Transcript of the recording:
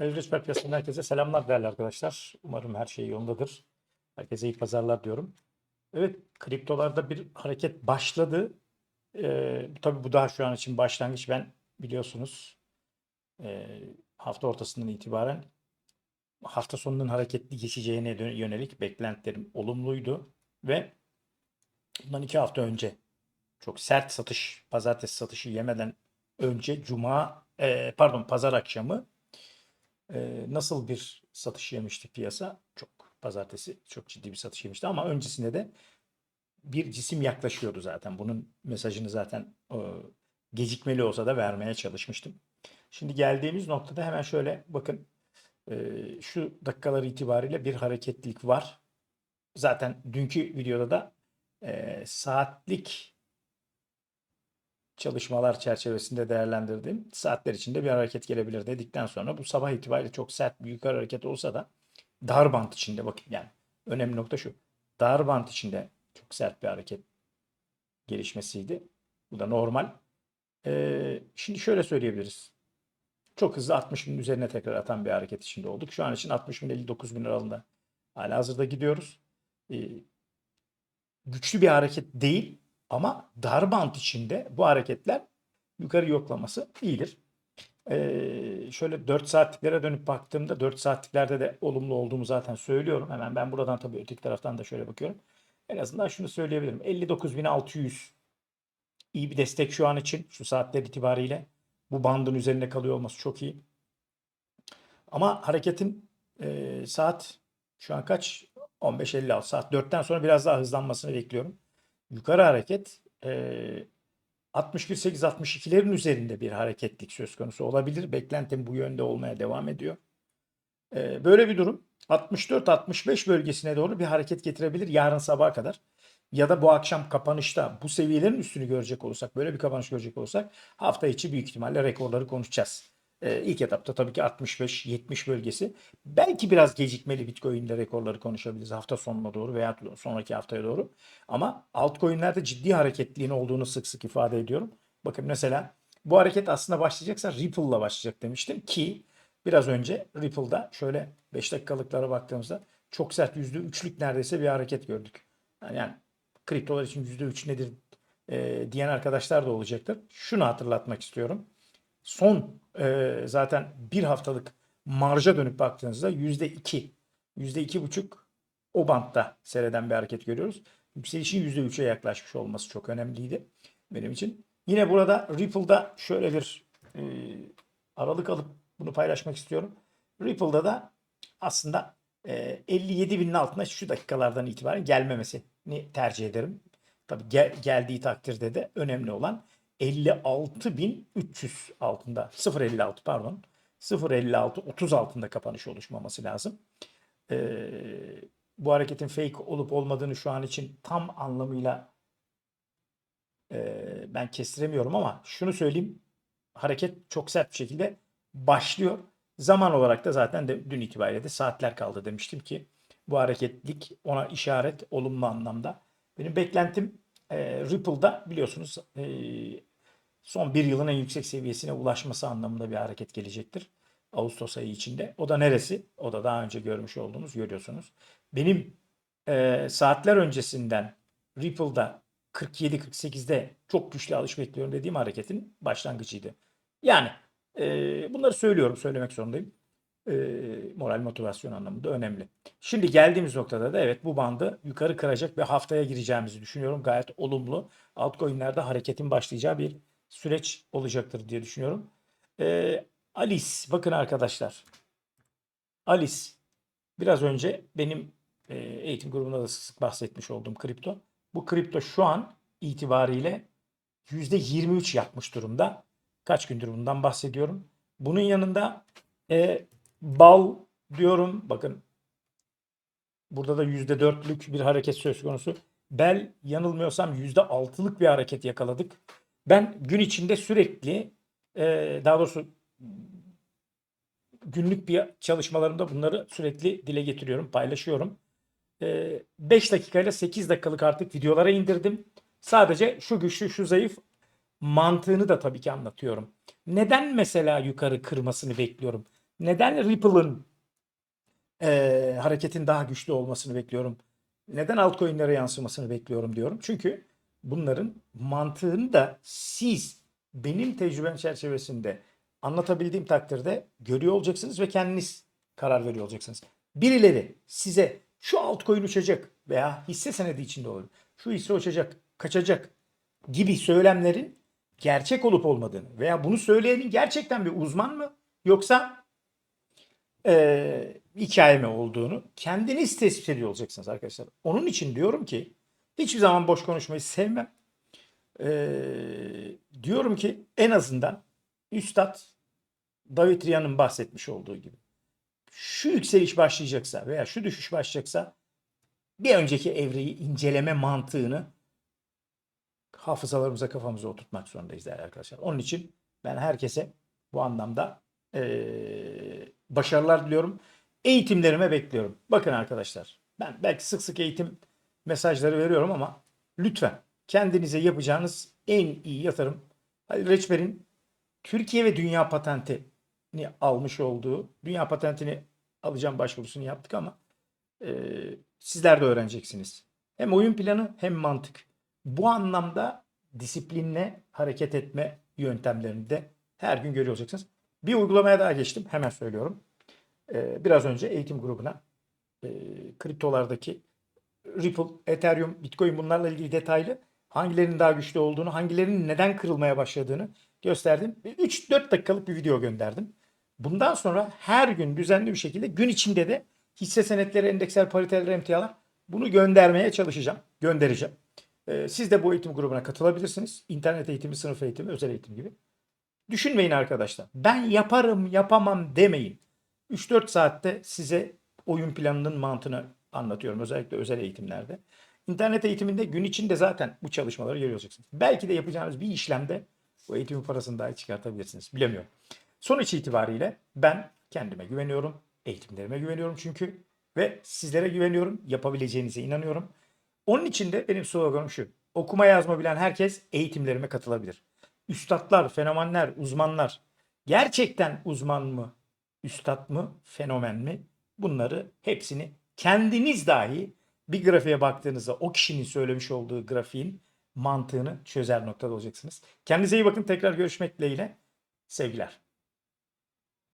Özgür Piyasası'ndan herkese selamlar değerli arkadaşlar. Umarım her şey yolundadır. Herkese iyi pazarlar diyorum. Evet, kriptolarda bir hareket başladı. Ee, tabii bu daha şu an için başlangıç. Ben biliyorsunuz e, hafta ortasından itibaren hafta sonunun hareketli geçeceğine yönelik beklentilerim olumluydu ve bundan iki hafta önce çok sert satış, pazartesi satışı yemeden önce cuma, e, pardon pazar akşamı ee, nasıl bir satış yemişti piyasa? Çok pazartesi çok ciddi bir satış yemişti ama öncesinde de bir cisim yaklaşıyordu zaten. Bunun mesajını zaten e, gecikmeli olsa da vermeye çalışmıştım. Şimdi geldiğimiz noktada hemen şöyle bakın e, şu dakikalar itibariyle bir hareketlilik var. Zaten dünkü videoda da e, saatlik çalışmalar çerçevesinde değerlendirdiğim saatler içinde bir hareket gelebilir dedikten sonra bu sabah itibariyle çok sert bir yukarı hareket olsa da dar bant içinde bakın yani önemli nokta şu. Dar bant içinde çok sert bir hareket gelişmesiydi. Bu da normal. Ee, şimdi şöyle söyleyebiliriz. Çok hızlı 60 bin üzerine tekrar atan bir hareket içinde olduk. Şu an için 60 bin 59 bin aralığında hala hazırda gidiyoruz. Ee, güçlü bir hareket değil ama dar bant içinde bu hareketler yukarı yoklaması iyidir. Ee, şöyle 4 saatliklere dönüp baktığımda 4 saatliklerde de olumlu olduğumu zaten söylüyorum. Hemen ben buradan tabii öteki taraftan da şöyle bakıyorum. En azından şunu söyleyebilirim. 59.600 iyi bir destek şu an için şu saatler itibariyle. Bu bandın üzerinde kalıyor olması çok iyi. Ama hareketin e, saat şu an kaç? 15.56 saat 4'ten sonra biraz daha hızlanmasını bekliyorum. Yukarı hareket e, 61.862'lerin üzerinde bir hareketlik söz konusu olabilir. Beklentim bu yönde olmaya devam ediyor. E, böyle bir durum 64-65 bölgesine doğru bir hareket getirebilir yarın sabaha kadar. Ya da bu akşam kapanışta bu seviyelerin üstünü görecek olursak, böyle bir kapanış görecek olursak hafta içi büyük ihtimalle rekorları konuşacağız. Ee, ilk etapta tabii ki 65-70 bölgesi. Belki biraz gecikmeli Bitcoin'de rekorları konuşabiliriz hafta sonuna doğru veya sonraki haftaya doğru. Ama altcoin'lerde ciddi hareketliliğin olduğunu sık sık ifade ediyorum. Bakın mesela bu hareket aslında başlayacaksa Ripple'la başlayacak demiştim ki biraz önce Ripple'da şöyle 5 dakikalıklara baktığımızda çok sert %3'lük neredeyse bir hareket gördük. Yani, yani kriptolar için %3 nedir e, diyen arkadaşlar da olacaktır. Şunu hatırlatmak istiyorum. Son e, zaten bir haftalık marja dönüp baktığınızda yüzde iki, yüzde iki buçuk o bantta seyreden bir hareket görüyoruz. Yükselişin yüzde üçe yaklaşmış olması çok önemliydi benim için. Yine burada Ripple'da şöyle bir e, aralık alıp bunu paylaşmak istiyorum. Ripple'da da aslında e, 57 binin altına şu dakikalardan itibaren gelmemesini tercih ederim. Tabii gel, geldiği takdirde de önemli olan 56.300 altında 0.56 pardon 0.56 30 altında kapanış oluşmaması lazım. Ee, bu hareketin fake olup olmadığını şu an için tam anlamıyla e, ben kestiremiyorum ama şunu söyleyeyim hareket çok sert bir şekilde başlıyor. Zaman olarak da zaten de dün itibariyle de saatler kaldı demiştim ki bu hareketlik ona işaret olumlu anlamda. Benim beklentim e, Ripple'da biliyorsunuz e, son bir yılın en yüksek seviyesine ulaşması anlamında bir hareket gelecektir. Ağustos ayı içinde. O da neresi? O da daha önce görmüş olduğunuz görüyorsunuz. Benim e, saatler öncesinden Ripple'da 47-48'de çok güçlü alış bekliyorum dediğim hareketin başlangıcıydı. Yani e, bunları söylüyorum, söylemek zorundayım. E, moral motivasyon anlamında önemli. Şimdi geldiğimiz noktada da evet bu bandı yukarı kıracak bir haftaya gireceğimizi düşünüyorum. Gayet olumlu. Altcoin'lerde hareketin başlayacağı bir süreç olacaktır diye düşünüyorum. Ee, Alice, bakın arkadaşlar. Alice, biraz önce benim e, eğitim grubunda da sık bahsetmiş olduğum kripto. Bu kripto şu an itibariyle %23 yapmış durumda. Kaç gündür bundan bahsediyorum. Bunun yanında e, bal diyorum. Bakın burada da %4'lük bir hareket söz konusu. Bel yanılmıyorsam %6'lık bir hareket yakaladık. Ben gün içinde sürekli e, daha doğrusu günlük bir çalışmalarımda bunları sürekli dile getiriyorum, paylaşıyorum. 5 dakikayla 8 dakikalık artık videolara indirdim. Sadece şu güçlü, şu zayıf mantığını da tabii ki anlatıyorum. Neden mesela yukarı kırmasını bekliyorum? Neden Ripple'ın eee, hareketin daha güçlü olmasını bekliyorum? Neden altcoin'lere yansımasını bekliyorum diyorum. Çünkü bunların mantığını da siz benim tecrübem çerçevesinde anlatabildiğim takdirde görüyor olacaksınız ve kendiniz karar veriyor olacaksınız. Birileri size şu altcoin uçacak veya hisse senedi içinde olur. Şu hisse uçacak, kaçacak gibi söylemlerin gerçek olup olmadığını veya bunu söyleyenin gerçekten bir uzman mı yoksa eee hikaye mi olduğunu kendiniz tespit ediyor olacaksınız arkadaşlar. Onun için diyorum ki hiçbir zaman boş konuşmayı sevmem. Eee, diyorum ki en azından Üstad David Riya'nın bahsetmiş olduğu gibi şu yükseliş başlayacaksa veya şu düşüş başlayacaksa bir önceki evreyi inceleme mantığını hafızalarımıza kafamıza oturtmak zorundayız değerli arkadaşlar. Onun için ben herkese bu anlamda eee, başarılar diliyorum. Eğitimlerime bekliyorum. Bakın arkadaşlar ben belki sık sık eğitim mesajları veriyorum ama lütfen kendinize yapacağınız en iyi yatırım Reçber'in Türkiye ve dünya patentini almış olduğu, dünya patentini alacağım başvurusunu yaptık ama e, sizler de öğreneceksiniz. Hem oyun planı hem mantık. Bu anlamda disiplinle hareket etme yöntemlerini de her gün görüyor olacaksınız. Bir uygulamaya daha geçtim. Hemen söylüyorum. E, biraz önce eğitim grubuna e, kriptolardaki Ripple, Ethereum, Bitcoin bunlarla ilgili detaylı hangilerinin daha güçlü olduğunu, hangilerinin neden kırılmaya başladığını gösterdim. 3-4 dakikalık bir video gönderdim. Bundan sonra her gün düzenli bir şekilde gün içinde de hisse senetleri, endeksler, pariteler, emtialar bunu göndermeye çalışacağım. Göndereceğim. Ee, siz de bu eğitim grubuna katılabilirsiniz. İnternet eğitimi, sınıf eğitimi, özel eğitim gibi. Düşünmeyin arkadaşlar. Ben yaparım, yapamam demeyin. 3-4 saatte size oyun planının mantığını anlatıyorum. Özellikle özel eğitimlerde. İnternet eğitiminde gün içinde zaten bu çalışmaları görüyorsunuz. Belki de yapacağınız bir işlemde bu eğitimin parasını dahi çıkartabilirsiniz. Bilemiyorum. Sonuç itibariyle ben kendime güveniyorum. Eğitimlerime güveniyorum çünkü. Ve sizlere güveniyorum. Yapabileceğinize inanıyorum. Onun için de benim sloganım şu. Okuma yazma bilen herkes eğitimlerime katılabilir. Üstadlar, fenomenler, uzmanlar gerçekten uzman mı, üstad mı, fenomen mi? Bunları hepsini kendiniz dahi bir grafiğe baktığınızda o kişinin söylemiş olduğu grafiğin mantığını çözer noktada olacaksınız. Kendinize iyi bakın. Tekrar görüşmek dileğiyle. Sevgiler.